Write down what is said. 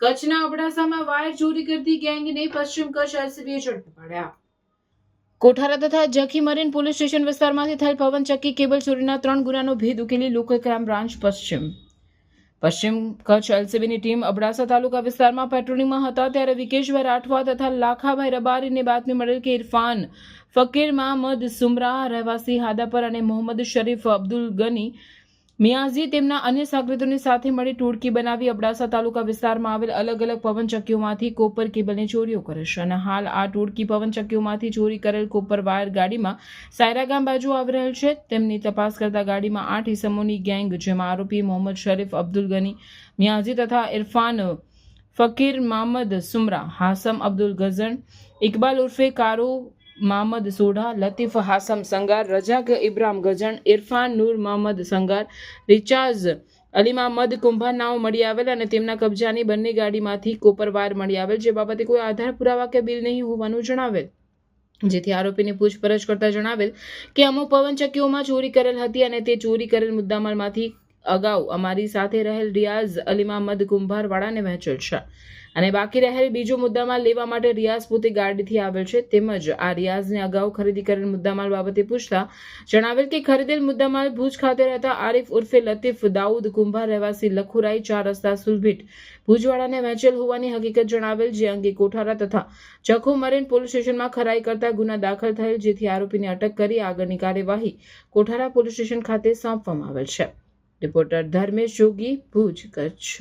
કચ્છના અબડાસામાં વાયર ચોરી કરતી ગેંગને પશ્ચિમ કચ્છ એલસીબીએ ઝડપી પાડ્યા. કોઠારા તથા જખી મરીન પોલીસ સ્ટેશન વિસ્તારમાંથી થયેલ પવનચક્કી કેબલ ચોરીના ત્રણ ગુનાનો ભેદ ઉકેલી લોકલ ક્રાઇમ બ્રાન્ચ પશ્ચિમ. પશ્ચિમ કચ્છ એલસીબીની ટીમ અબડાસા તાલુકા વિસ્તારમાં પેટ્રોલિંગમાં હતા ત્યારે વિકેશભાઈ રાઠવા તથા લાખાભાઈ રબારીને બાતમી મળેલ કે ઇરફાન ફકીર મહમદ સુમરા રહેવાસી હાદાપર અને મોહમ્મદ શરીફ અબ્દુલ ગની મિયાઝી તેમના અન્ય સાગરીતોની સાથે મળી ટોળકી બનાવી અબડાસા તાલુકા વિસ્તારમાં આવેલ અલગ અલગ પવનચક્કીઓમાંથી કોપર કેબલની ચોરીઓ કરે છે અને હાલ આ ટોળકી પવનચક્કીઓમાંથી ચોરી કરેલ કોપર વાયર ગાડીમાં સાયરા ગામ બાજુ આવી રહેલ છે. તેમની તપાસ કરતા ગાડીમાં આઠ ઇસમોની ગેંગ, જેમાં આરોપી મોહમ્મદ શરીફ, અબ્દુલ ગની, મિયાઝી તથા ઇરફાન ફકીર મામદ સુમરા, હાસમ અબ્દુલ ગઝન, ઇકબાલ ઉર્ફે કારો મામદ સોઢા, લતીફ હાસમ સંગાર રજાક ઇબ્રામ ગઝણ ઇરફાન નૂર મહમદ સંગાર રિચાર્જ અલી મહમદ કુંભાર નાઓ મળી આવેલ અને તેમના કબજાની બંને ગાડીમાંથી કોપરવાર મળી આવેલ, જે બાબતે કોઈ આધાર પુરાવા કે બિલ નહીં હોવાનું જણાવેલ. જેથી આરોપીની પૂછપરછ કરતા જણાવેલ કે અમુક પવનચક્કીઓમાં ચોરી કરેલ હતી અને તે ચોરી કરેલ મુદ્દામાલમાંથી અગાઉ અમારી સાથે રહેલ રિયાઝ અલીમા મદ કુંભારવાળાને વહેંચેલ છે. અને બાકી રહેલ બીજો મુદ્દામાલ લેવા માટે રિયાઝ પોતે ગાડીથી આવેલ છે. તેમજ આ રિયાઝને અગાઉ ખરીદી કરેલ મુદ્દામાલ બાબતે પૂછતા જણાવેલ કે ખરીદેલ મુદ્દામાલ ભુજ ખાતે રહેતા આરિફ ઉર્ફે લતીફ દાઉદ કુંભાર રહેવાસી લખુરાઈ ચાર રસ્તા સુલભીટ ભુજવાડાને વહેંચેલ હોવાની હકીકત જણાવેલ, જે અંગે કોઠારા તથા જખો મરીન પોલીસ સ્ટેશનમાં ખરાઈ કરતા ગુના દાખલ થયેલ, જેથી આરોપીને અટક કરી આગળની કાર્યવાહી કોઠારા પોલીસ સ્ટેશન ખાતે સોંપવામાં આવેલ છે. રિપોર્ટર ધર્મેશ જોગી ભુજ કચ્છ.